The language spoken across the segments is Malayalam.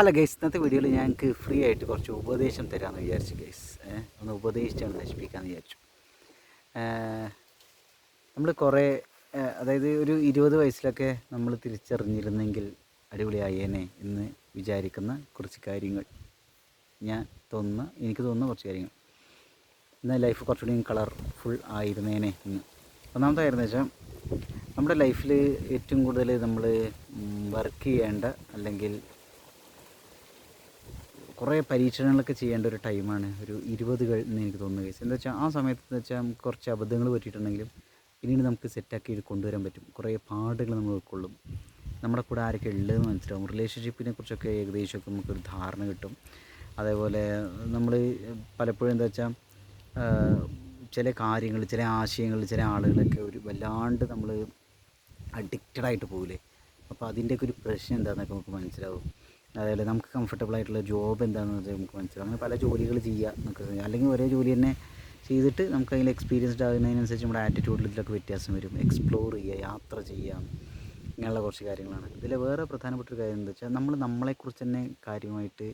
ഹലോ ഗൈസ് ഇന്നത്തെ വീഡിയോയിൽ ഞങ്ങൾക്ക് ഫ്രീ ആയിട്ട് കുറച്ച് ഉപദേശം തരാമെന്ന് വിചാരിച്ചു ഗൈസ്. ഒന്ന് ഉപദേശിച്ചാണ് നശിപ്പിക്കാമെന്ന് വിചാരിച്ചു. നമ്മൾ കുറേ അതായത് ഒരു ഇരുപത് വയസ്സിലൊക്കെ നമ്മൾ തിരിച്ചറിഞ്ഞിരുന്നെങ്കിൽ അടിപൊളിയായേനെ എന്ന് വിചാരിക്കുന്ന കുറച്ച് കാര്യങ്ങൾ ഞാൻ തോന്നുന്ന എനിക്ക് തോന്നുന്ന കുറച്ച് കാര്യങ്ങൾ. എന്നാൽ ലൈഫ് കുറച്ചുകൂടി കളർഫുൾ ആയിരുന്നേനെ എന്ന് ഒന്നാമത്തെ വെച്ചാൽ നമ്മുടെ ലൈഫിൽ ഏറ്റവും കൂടുതൽ നമ്മൾ വർക്ക് ചെയ്യേണ്ട അല്ലെങ്കിൽ കുറേ പരീക്ഷണങ്ങളൊക്കെ ചെയ്യേണ്ട ഒരു ടൈമാണ്. ഒരു ഇരുപത് കഴിഞ്ഞ് എനിക്ക് തോന്നുന്നു കേസ് എന്താ വെച്ചാൽ ആ സമയത്ത് എന്ന് വെച്ചാൽ നമുക്ക് കുറച്ച് അബദ്ധങ്ങൾ പറ്റിയിട്ടുണ്ടെങ്കിലും പിന്നീട് നമുക്ക് സെറ്റാക്കി കൊണ്ടുവരാൻ പറ്റും. കുറേ പാടുകൾ നമ്മൾ ഉൾക്കൊള്ളും. നമ്മുടെ കൂടെ ആരൊക്കെ ഉള്ളതെന്ന് മനസ്സിലാവും. റിലേഷൻഷിപ്പിനെ കുറിച്ചൊക്കെ ഏകദേശമൊക്കെ നമുക്കൊരു ധാരണ കിട്ടും. അതേപോലെ നമ്മൾ പലപ്പോഴും എന്താ വെച്ചാൽ ചില കാര്യങ്ങൾ ചില ആശയങ്ങൾ ചില ആളുകളൊക്കെ ഒരു വല്ലാണ്ട് നമ്മൾ അഡിക്റ്റഡായിട്ട് പോകില്ലേ അപ്പോൾ അതിന്റെയൊക്കെ ഒരു പ്രശ്നം എന്താണെന്നൊക്കെ നമുക്ക് മനസ്സിലാവും. അതേപോലെ നമുക്ക് കംഫർട്ടബിൾ ആയിട്ടുള്ള ജോബ് എന്താണെന്ന് വെച്ചാൽ നമുക്ക് മനസ്സിലാവും. അങ്ങനെ പല ജോലികൾ ചെയ്യുക നമുക്ക് അല്ലെങ്കിൽ ഒരേ ജോലി തന്നെ ചെയ്തിട്ട് നമുക്ക് അതിൽ എക്സ്പീരിയൻസ്ഡ് ആകുന്നതിനനുസരിച്ച് നമ്മുടെ ആറ്റിറ്റ്യൂഡിൽ ഇതിലൊക്കെ വ്യത്യാസം വരും. എക്സ്പ്ലോർ ചെയ്യുക യാത്ര ചെയ്യാം ഇങ്ങനെയുള്ള കുറച്ച് കാര്യങ്ങളാണ്. ഇതിൽ വേറെ പ്രധാനപ്പെട്ട ഒരു കാര്യം എന്താ വെച്ചാൽ നമ്മൾ നമ്മളെക്കുറിച്ച് തന്നെ കാര്യമായിട്ട്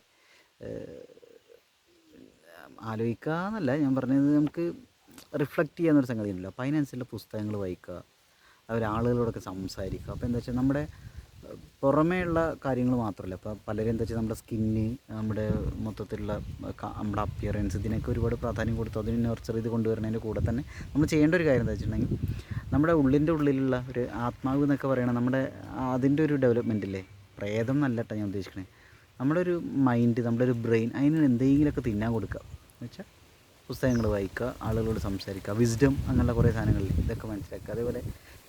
ആലോചിക്കുക എന്നല്ല ഞാൻ പറഞ്ഞത് നമുക്ക് റിഫ്ലക്റ്റ് ചെയ്യാന്നൊരു സംഗതി ഉണ്ടല്ലോ. അപ്പോൾ അതിനനുസരിച്ചുള്ള പുസ്തകങ്ങൾ വായിക്കുക. അവരാളുകളോടൊക്കെ സംസാരിക്കുക. അപ്പോൾ എന്താ വെച്ചാൽ നമ്മുടെ പുറമേയുള്ള കാര്യങ്ങൾ മാത്രമല്ല. ഇപ്പോൾ പലരും എന്താ വെച്ചാൽ നമ്മുടെ സ്കിന്ന് നമ്മുടെ മൊത്തത്തിലുള്ള നമ്മുടെ അപ്പിയറൻസ് ഇതിനൊക്കെ ഒരുപാട് പ്രാധാന്യം കൊടുത്തു. അതിന് നർച്ചർ ചെയ്ത് കൊണ്ടുവരുന്നതിന്റെ കൂടെ തന്നെ നമ്മൾ ചെയ്യേണ്ട ഒരു കാര്യം എന്താ വെച്ചിട്ടുണ്ടെങ്കിൽ നമ്മുടെ ഉള്ളിന്റെ ഉള്ളിലുള്ള ഒരു ആത്മാവ് എന്നൊക്കെ പറയണത് നമ്മുടെ അതിന്റെ ഒരു ഡെവലപ്മെന്റ് ഇല്ലേ? പ്രേതം എന്നല്ല കേട്ടോ ഞാൻ ഉദ്ദേശിക്കണേ. നമ്മുടെ ഒരു മൈൻഡ് നമ്മുടെ ഒരു ബ്രെയിൻ അതിന് എന്തെങ്കിലുമൊക്കെ തിന്നാൻ കൊടുക്കുക. എന്ന് വെച്ചാൽ പുസ്തകങ്ങൾ വായിക്കുക ആളുകളോട് സംസാരിക്കുക വിസ്ഡം അങ്ങനെയുള്ള കുറേ സാധനങ്ങളിൽ ഇതൊക്കെ മനസ്സിലാക്കുക. അതേപോലെ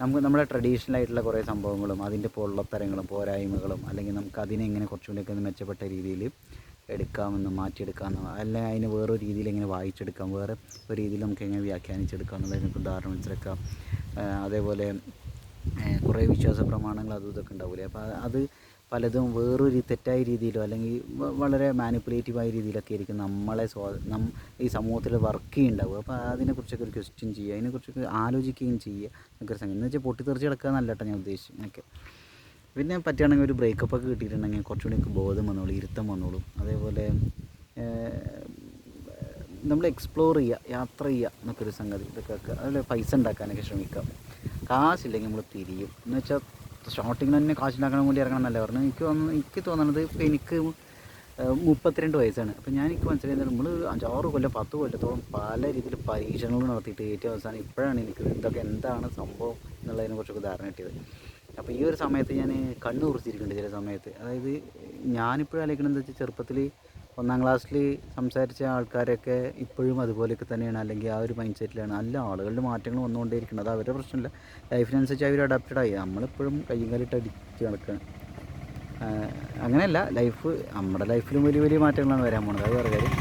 നമുക്ക് നമ്മുടെ ട്രഡീഷണൽ ആയിട്ടുള്ള കുറേ സംഭവങ്ങളും അതിന്റെ പൊള്ളത്തരങ്ങളും പോരായ്മകളും അല്ലെങ്കിൽ നമുക്ക് അതിനെ എങ്ങനെ കുറച്ചുകൂടിയൊക്കെ ഒന്ന് മെച്ചപ്പെട്ട രീതിയിൽ എടുക്കാമെന്ന് മാറ്റിയെടുക്കാമെന്നും അല്ലെങ്കിൽ അതിനെ വേറൊരു രീതിയിൽ എങ്ങനെ വായിച്ചെടുക്കാം വേറെ ഒരു രീതിയിൽ നമുക്ക് എങ്ങനെ വ്യാഖ്യാനിച്ചെടുക്കാം എന്നുള്ളതിനൊക്കെ ഉദാഹരണം മനസ്സിലാക്കാം. അതേപോലെ കുറേ വിശ്വാസ പ്രമാണങ്ങൾ അതും ഇതൊക്കെ ഉണ്ടാവില്ലേ? അപ്പോൾ അത് പലതും വേറൊരു തെറ്റായ രീതിയിലോ അല്ലെങ്കിൽ വളരെ മാനിപ്പുലേറ്റീവായ രീതിയിലൊക്കെ ആയിരിക്കും നമ്മളെ സ്വാ നം ഈ സമൂഹത്തിൽ വർക്ക് ചെയ്യുന്നുണ്ടാവുക. അപ്പോൾ അതിനെക്കുറിച്ചൊക്കെ ഒരു ക്വസ്റ്റ്യൻ ചെയ്യുക. അതിനെക്കുറിച്ചൊക്കെ ആലോചിക്കുകയും ചെയ്യുക. എന്നൊക്കെ ഒരു സംഗതി. എന്ന് വെച്ചാൽ പൊട്ടിത്തെറിച്ച് കിടക്കുക എന്നല്ല ഞാൻ ഉദ്ദേശിക്കുന്നത് പിന്നെ പറ്റുകയാണെങ്കിൽ ഒരു ബ്രേക്കപ്പ് ഒക്കെ കിട്ടിയിട്ടുണ്ടെങ്കിൽ കുറച്ചുകൂടി എനിക്ക് ബോധം വന്നോളൂ ഇരുത്തം വന്നോളും. അതേപോലെ നമ്മൾ എക്സ്പ്ലോർ ചെയ്യുക യാത്ര ചെയ്യുക എന്നൊക്കെ ഒരു സംഗതി. ഇതൊക്കെ അതുപോലെ പൈസ ഉണ്ടാക്കാനൊക്കെ ശ്രമിക്കാം കാശില്ലെങ്കിൽ നമ്മൾ തിരിയും. എന്ന് വെച്ചാൽ സ്റ്റാർട്ടിങ്ങിൽ തന്നെ കാശുണ്ടാക്കണം കൂടി ഇറങ്ങണം എന്നല്ല പറഞ്ഞു എനിക്ക് തോന്നുന്നു എനിക്ക് തോന്നുന്നത് ഇപ്പോൾ എനിക്ക് മുപ്പത്തിരണ്ട് വയസ്സാണ്. അപ്പോൾ ഞാൻ എനിക്ക് മനസ്സിലായത് നമ്മൾ അഞ്ചാറ് കൊല്ലം പത്ത് കൊല്ലത്തോളം പല രീതിയിൽ പരീക്ഷണങ്ങൾ നടത്തിയിട്ട് ഏറ്റവും അവസാനം ഇപ്പോഴാണ് എനിക്ക് ഇതൊക്കെ എന്താണ് സംഭവം എന്നുള്ളതിനെ കുറിച്ചൊക്കെ ധാരണ കിട്ടിയത്. അപ്പോൾ ഈ ഒരു സമയത്ത് ഞാൻ കണ്ണു കുറിച്ചിരിക്കുന്നുണ്ട് ചില സമയത്ത്. അതായത് ഞാനിപ്പോഴും ആലോചിക്കണമെന്ന് വെച്ചാൽ ചെറുപ്പത്തിൽ ഒന്നാം ക്ലാസ്സിൽ സംസാരിച്ച ആൾക്കാരൊക്കെ ഇപ്പോഴും അതുപോലെയൊക്കെ തന്നെയാണ്. അല്ലെങ്കിൽ ആ ഒരു മൈൻഡ് സെറ്റിലാണ് നല്ല ആളുകളുടെ മാറ്റങ്ങൾ വന്നുകൊണ്ടേയിരിക്കുന്നത് അത് അവരുടെ പ്രശ്നമില്ല. ലൈഫിനനുസരിച്ച് അവർ അഡാപ്റ്റഡ് ആയി. നമ്മളിപ്പോഴും കയ്യും കാലിട്ട് അടിച്ച് നടക്കുകയാണ് അങ്ങനെയല്ല. ലൈഫ് നമ്മുടെ ലൈഫിലും വലിയ വലിയ മാറ്റങ്ങളാണ് വരാൻ പോകുന്നത് അത് വേറെ കാര്യം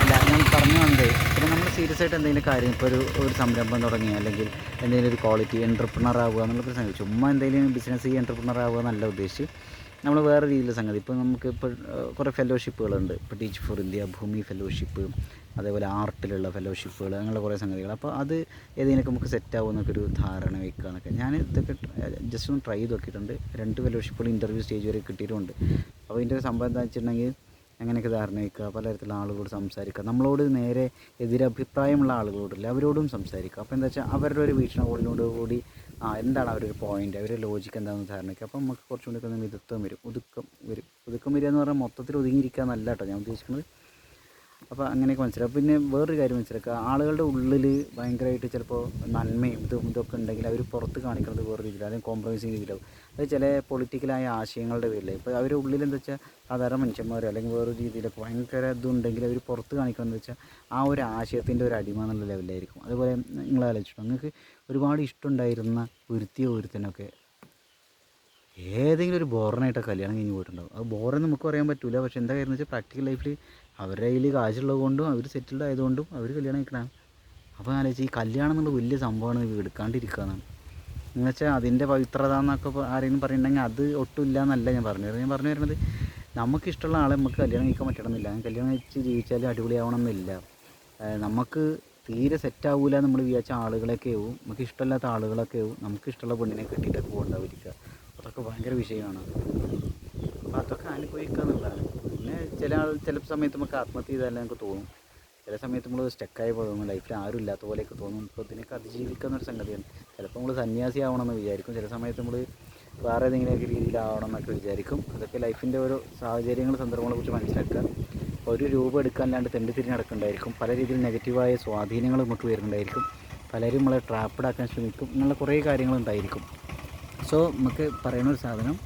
അല്ല ഞാൻ പറഞ്ഞു വന്നത് പിന്നെ നമ്മൾ സീരിയസ് ആയിട്ട് എന്തെങ്കിലും കാര്യം ഇപ്പോൾ ഒരു ഒരു സംരംഭം തുടങ്ങി. അല്ലെങ്കിൽ എന്തെങ്കിലും ഒരു ക്വാളിറ്റി എന്റർപ്രണർ ആവുക എന്നുള്ളൊരു സംഗതി ചുമ്മാ എന്തെങ്കിലും ബിസിനസ് ഈ എന്റർപ്രണർ ആവുക എന്നല്ല ഉദ്ദേശിച്ച് നമ്മൾ വേറെ രീതിയിലുള്ള സംഗതി. ഇപ്പോൾ നമുക്ക് ഇപ്പോൾ കുറേ ഫെലോഷിപ്പുകളുണ്ട് ഇപ്പോൾ teach for India Bhoomi fellowship അതേപോലെ ആർട്ടിലുള്ള ഫെലോഷിപ്പുകൾ അങ്ങനെയുള്ള കുറേ സംഗതികൾ. അപ്പോൾ അത് ഏതെങ്കിലുമൊക്കെ നമുക്ക് സെറ്റ് ആവുമെന്നൊക്കെ ഒരു ധാരണ വെക്കുക എന്നൊക്കെ. ഞാൻ ഇതൊക്കെ ജസ്റ്റ് ഒന്ന് ട്രൈ ചെയ്ത് നോക്കിയിട്ടുണ്ട്. രണ്ട് ഫെലോഷിപ്പുകൾ ഇന്റർവ്യൂ സ്റ്റേജ് വരെ കിട്ടിയിട്ടുണ്ട്. അപ്പോൾ ഇതിന്റെ ഒരു സംഭവം എന്താ വെച്ചിട്ടുണ്ടെങ്കിൽ അങ്ങനെയൊക്കെ ധാരണ വയ്ക്കുക പലതരത്തിലുള്ള ആളുകളോട് സംസാരിക്കുക നമ്മളോട് നേരെ എതിരഭിപ്രായമുള്ള ആളുകളോടില്ല അവരോടും സംസാരിക്കുക. അപ്പോൾ എന്താ വെച്ചാൽ അവരുടെ ഒരു വീക്ഷണകോണിനോട് കൂടി ആ എന്താണ് അവരൊരു പോയിന്റ് അവരുടെ ലോജിക്ക് എന്താണെന്ന് ധാരണ വയ്ക്കുക അപ്പോൾ നമുക്ക് കുറച്ചുകൂടി ഒക്കെ മിതത്വം വരും ഒതുക്കം വരും. ഒതുക്കം വരിക എന്ന് പറഞ്ഞാൽ മൊത്തത്തിൽ ഒതുങ്ങിയിരിക്കുക എന്നല്ല കേട്ടോ ഞാൻ ഉദ്ദേശിക്കുന്നത്. അപ്പോൾ അങ്ങനെയൊക്കെ മനസ്സിലാക്കുക പിന്നെ വേറൊരു കാര്യം മനസ്സിലാക്കുക ആളുകളുടെ ഉള്ളിൽ ഭയങ്കരമായിട്ട് ചിലപ്പോൾ നന്മയും ഇതും ഇതൊക്കെ ഉണ്ടെങ്കിൽ അവർ പുറത്ത് കാണിക്കുന്നത് വേറെ രീതിയിലാണ് അല്ലെങ്കിൽ കോംപ്രമൈസിങ് രീതിയിലാവും. അത് ചില പൊളിറ്റിക്കലായ ആശയങ്ങളുടെ പേരിൽ ഇപ്പോൾ അവരുടെ ഉള്ളിൽ എന്താ വെച്ചാൽ സാധാരണ മനുഷ്യന്മാർ അല്ലെങ്കിൽ വേറൊരു രീതിയിലൊക്കെ ഭയങ്കര ഇതുണ്ടെങ്കിൽ അവർ പുറത്ത് കാണിക്കണമെന്ന് വെച്ചാൽ ആ ഒരു ആശയത്തിന്റെ ഒരു അടിമ എന്നുള്ള ലെവലിലായിരിക്കും. അതുപോലെ നിങ്ങൾ ആലോചിച്ചു നിങ്ങൾക്ക് ഒരുപാട് ഇഷ്ടമുണ്ടായിരുന്ന ഒരുത്തിയോ ഒരുത്തനൊക്കെ ഏതെങ്കിലും ഒരു ബോറിനായിട്ട് കല്യാണം കഴിഞ്ഞ് പോയിട്ടുണ്ടാവും. അത് ബോറെന്ന് നമുക്ക് പറയാൻ പറ്റില്ല പക്ഷെ എന്താ കാര്യം വെച്ചാൽ പ്രാക്ടിക്കൽ ലൈഫിൽ അവരുടെ കയ്യിൽ കാശുള്ളത് കൊണ്ടും അവർ സെറ്റിൽഡ് ആയതുകൊണ്ടും അവർ കല്യാണം കഴിക്കണം അപ്പോൾ ആലോചിച്ച് ഈ കല്യാണം എന്നുള്ള വലിയ സംഭവമാണ് എടുക്കാണ്ടിരിക്കുക എന്നാണ് എന്ന് വെച്ചാൽ അതിന്റെ പവിത്രത എന്നൊക്കെ ആരെങ്കിലും പറയുന്നുണ്ടെങ്കിൽ അത് ഒട്ടും ഇല്ല എന്നല്ല ഞാൻ പറഞ്ഞു ഞാൻ പറഞ്ഞു വരുന്നത് നമുക്കിഷ്ടമുള്ള ആളെ നമുക്ക് കല്യാണം കഴിക്കാൻ പറ്റണമെന്നില്ല. കല്യാണം കഴിച്ച് ജീവിച്ചാൽ അടിപൊളിയാവണമെന്നില്ല. എന്നില്ല നമുക്ക് തീരെ സെറ്റ് ആവൂല നമ്മൾ വിചാരിച്ച ആളുകളൊക്കെ ആവും. നമുക്ക് ഇഷ്ടമില്ലാത്ത ആളുകളൊക്കെ ആവും. നമുക്ക് ഇഷ്ടമുള്ള പെണ്ണിനെ കിട്ടിയിട്ടൊക്കെ അതൊക്കെ ഭയങ്കര വിഷയമാണ്. അപ്പോൾ അതൊക്കെ അനുഭവിക്കുക എന്നുള്ളതാണ് പിന്നെ ചില ആൾ ചില സമയത്ത് നമുക്ക് ആത്മഹത്യ ചെയ്താലേ നമുക്ക് തോന്നും. ചില സമയത്ത് നമ്മൾ സ്റ്റക്കായി പോകും. ലൈഫിൽ ആരും ഇല്ലാത്ത പോലെയൊക്കെ തോന്നും. ഇപ്പോൾ ഇതിനൊക്കെ അതിജീവിക്കുന്ന ഒരു സംഗതിയാണ്. ചിലപ്പോൾ നമ്മൾ സന്യാസി ആവണമെന്ന് വിചാരിക്കും. ചില സമയത്ത് നമ്മൾ വേറെ ഏതെങ്കിലുമൊക്കെ രീതിയിലാവണം എന്നൊക്കെ വിചാരിക്കും. അതൊക്കെ ലൈഫിന്റെ ഓരോ സാഹചര്യങ്ങൾ സന്ദർഭങ്ങളെ കുറിച്ച് മനസ്സിലാക്കുക. ഒരു രൂപം എടുക്കാനല്ലാണ്ട് തെണ്ടി തിരി നടക്കുന്നുണ്ടായിരിക്കും പല രീതിയിൽ നെഗറ്റീവായ സ്വാധീനങ്ങൾ നമുക്ക് വരുന്നുണ്ടായിരിക്കും. പലരും നമ്മളെ ട്രാപ്പഡാക്കാൻ ശ്രമിക്കും. ഇങ്ങനെയുള്ള കുറേ കാര്യങ്ങളുണ്ടായിരിക്കും സോ നമുക്ക് പറയുന്ന ഒരു സാധനം